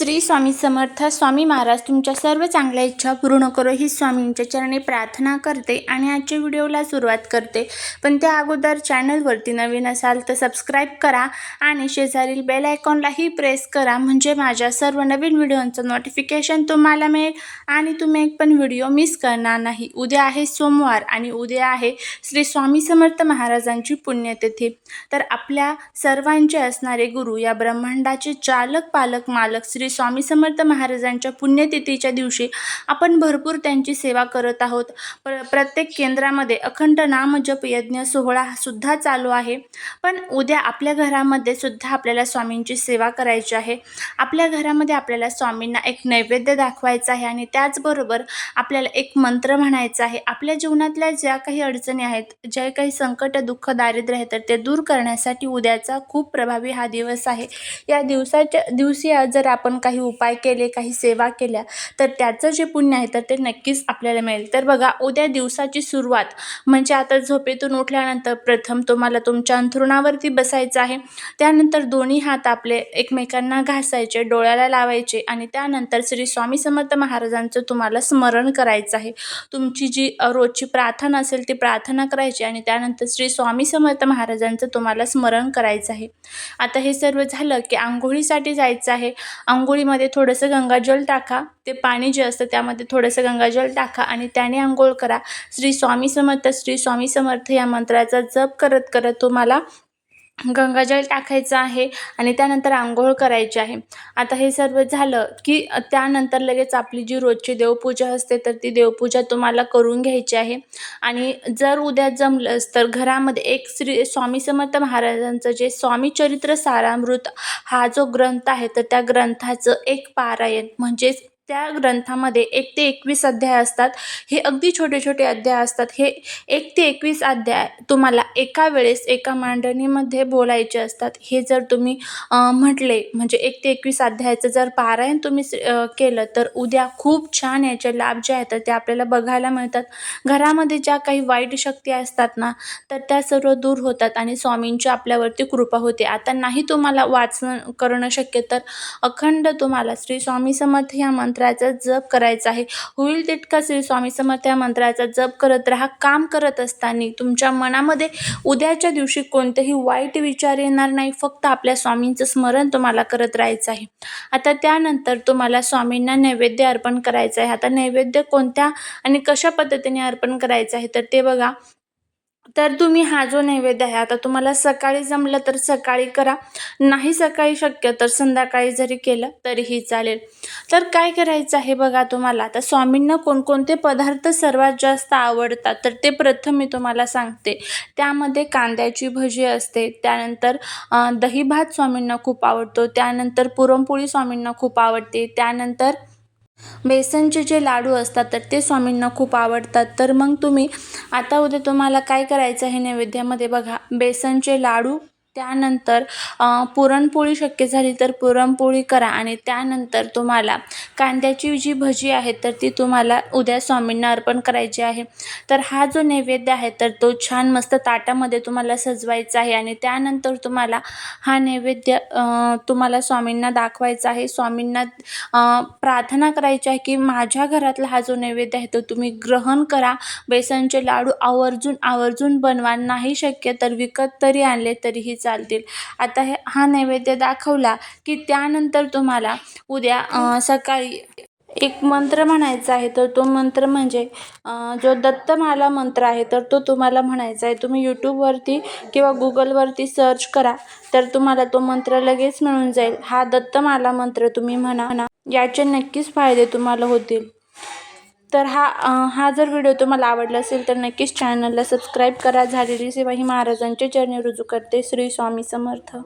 श्री स्वामी समर्थ स्वामी महाराज तुमच्या सर्व चांगल्या इच्छा पूर्ण करो ही स्वामींच्या चरणी प्रार्थना करते आणि आजच्या व्हिडिओला सुरुवात करते. पण त्या अगोदर चॅनलवरती नवीन असाल तर सबस्क्राईब करा आणि शेजारील बेल आयकॉनलाही प्रेस करा. म्हणजे माझ्या सर्व नवीन व्हिडिओंचं नोटिफिकेशन तुम्हाला मिळेल आणि तुम्ही एक पण व्हिडिओ मिस करणार नाही. उद्या आहे सोमवार आणि उद्या आहे श्री स्वामी समर्थ महाराजांची पुण्यतिथी. तर आपल्या सर्वांचे असणारे गुरु या ब्रह्मांडाचे चालक पालक मालक श्री स्वामी समर्थ महाराजांच्या पुण्यतिथीच्या दिवशी आपण भरपूर त्यांची सेवा करत आहोत. प्र प्रत्येक केंद्रामध्ये अखंड नामजप यज्ञ सोहळा सुद्धा चालू आहे. पण उद्या आपल्या घरामध्ये सुद्धा आपल्याला स्वामींची सेवा करायची आहे. आपल्या घरामध्ये आपल्याला स्वामींना एक नैवेद्य दाखवायचा आहे आणि त्याचबरोबर आपल्याला एक मंत्र म्हणायचा आहे. आपल्या जीवनातल्या ज्या काही अडचणी आहेत जे काही संकट दुःख दारिद्र्य आहे तर ते दूर करण्यासाठी उद्याचा खूप प्रभावी हा दिवस आहे. या दिवसाच्या दिवशी जर आपण काही उपाय केले काही सेवा केल्या तर त्याचं जे पुण्य आहे तर ते नक्कीच आपल्याला मिळेल. तर बघा उद्या दिवसाची सुरुवात म्हणजे आता झोपेतून उठल्यानंतर प्रथम तुम्हाला तुमच्या अंथरुणावरती बसायचं आहे. त्यानंतर दोन्ही हात आपले एकमेकांना घासायचे डोळ्याला लावायचे आणि त्यानंतर श्री स्वामी समर्थ महाराजांचं तुम्हाला स्मरण करायचं आहे. तुमची जी रोजची प्रार्थना असेल ती प्रार्थना करायची आणि त्यानंतर श्री स्वामी समर्थ महाराजांचं तुम्हाला स्मरण करायचं आहे. आता हे सर्व झालं की आंघोळीसाठी जायचं आहे. आंघोळीमध्ये थोडंसं गंगाजल टाका. ते पाणी जे असतं त्यामध्ये थोडंसं गंगाजल टाका आणि त्याने आंघोळ करा. श्री स्वामी समर्थ श्री स्वामी समर्थ या मंत्राचा जप करत करत तुम्हाला गंगाजल टाकायचं आहे आणि त्यानंतर आंघोळ करायची आहे. आता हे सर्व झालं की त्यानंतर लगेच आपली जी रोजची देवपूजा असते तर ती देवपूजा तुम्हाला करून घ्यायची आहे. आणि जर उद्या जमलंच तर घरामध्ये एक श्री स्वामी समर्थ महाराजांचं जे स्वामी चरित्र सारामृत हा जो ग्रंथ आहे तर त्या ग्रंथाचं एक पारायण म्हणजेच त्या ग्रंथामध्ये एक ते एकवीस अध्याय असतात. हे अगदी छोटे छोटे अध्याय असतात. हे एक ते एकवीस अध्याय तुम्हाला एका वेळेस एका मांडणीमध्ये बोलायचे असतात. हे जर तुम्ही म्हटले म्हणजे एक ते एकवीस अध्यायाचं जर पारायण तुम्ही स- केलं तर उद्या खूप छान याचे लाभ जे आहेत तर ते आपल्याला बघायला मिळतात. घरामध्ये ज्या काही वाईट शक्ती असतात ना तर त्या सर्व दूर होतात आणि स्वामींची आपल्यावरती कृपा होते. आता नाही तुम्हाला वाचन करणं शक्य तर अखंड तुम्हाला श्री स्वामी समर्थ या मंत्राचा जप करायचा आहे. होईल तितका श्री स्वामी समर्थ या मंत्राचा जप करत राहा काम करत असताना तुमच्या मनामध्ये उद्याच्या दिवशी कोणतेही वाईट विचार येणार नाही फक्त आपल्या स्वामींचं स्मरण तुम्हाला करत राहायचं आहे. आता त्यानंतर तुम्हाला स्वामींना नैवेद्य अर्पण करायचं आहे. आता नैवेद्य कोणत्या आणि कशा पद्धतीने अर्पण करायचं आहे? तर ते बघा. तर तुम्ही हा जो नैवेद्य आहे आता तुम्हाला सकाळी जमलं तर सकाळी करा. नाही सकाळी शक्य तर संध्याकाळी जरी केलं तरीही चालेल. तर काय करायचं आहे बघा तुम्हाला आता स्वामींना कोणकोणते पदार्थ सर्वात जास्त आवडतात तर ते प्रथम मी तुम्हाला सांगते. त्यामध्ये कांद्याची भजी असते त्यानंतर दही भात स्वामींना खूप आवडतो त्यानंतर पुरणपोळी स्वामींना खूप आवडते त्यानंतर बेसनचे जे लाडू असतात तर ते स्वामींना खूप आवडतात. तर मग तुम्ही आता उद्या तुम्हाला काय करायचं आहे नैवेद्यामध्ये? बघा बेसनचे लाडू त्यानंतर पुरणपोळी शक्य झाली तर पुरणपोळी करा आणि त्यानंतर तुम्हाला कांद्याची जी भजी आहे तर ती तुम्हाला उद्या स्वामींना अर्पण करायची आहे. तर हा जो नैवेद्य आहे तर तो छान मस्त ताटामध्ये तुम्हाला सजवायचा आहे आणि त्यानंतर तुम्हाला हा नैवेद्य तुम्हाला स्वामींना दाखवायचा आहे. स्वामींना प्रार्थना करायची आहे की माझ्या घरातला हा जो नैवेद्य आहे तो तुम्ही ग्रहण करा. बेसनचे लाडू आवर्जून आवर्जून बनवा. नाही शक्य तर विकत तरी आणले तरीही चालतील. आता हे हा नैवेद्य दाखवला की त्यानंतर तुम्हाला उद्या सकाळी एक मंत्र म्हणायचा आहे. तर तो मंत्र म्हणजे जो दत्तमाला मंत्र आहे तर तो तुम्हाला म्हणायचा आहे. तुम्ही यूट्यूबवरती किंवा गुगलवरती सर्च करा तर तुम्हाला तो मंत्र लगेच मिळून जाईल. हा दत्तमाला मंत्र तुम्ही म्हणा म्हणा. याचे नक्कीच फायदे तुम्हाला होतील. तर हा हा जर व्हिडिओ तुम्हाला आवडला असेल तर नक्कीच चॅनलला सबस्क्राईब करा. झालेली सेवा ही महाराजांच्या चरणी रुजू करते. श्री स्वामी समर्थ.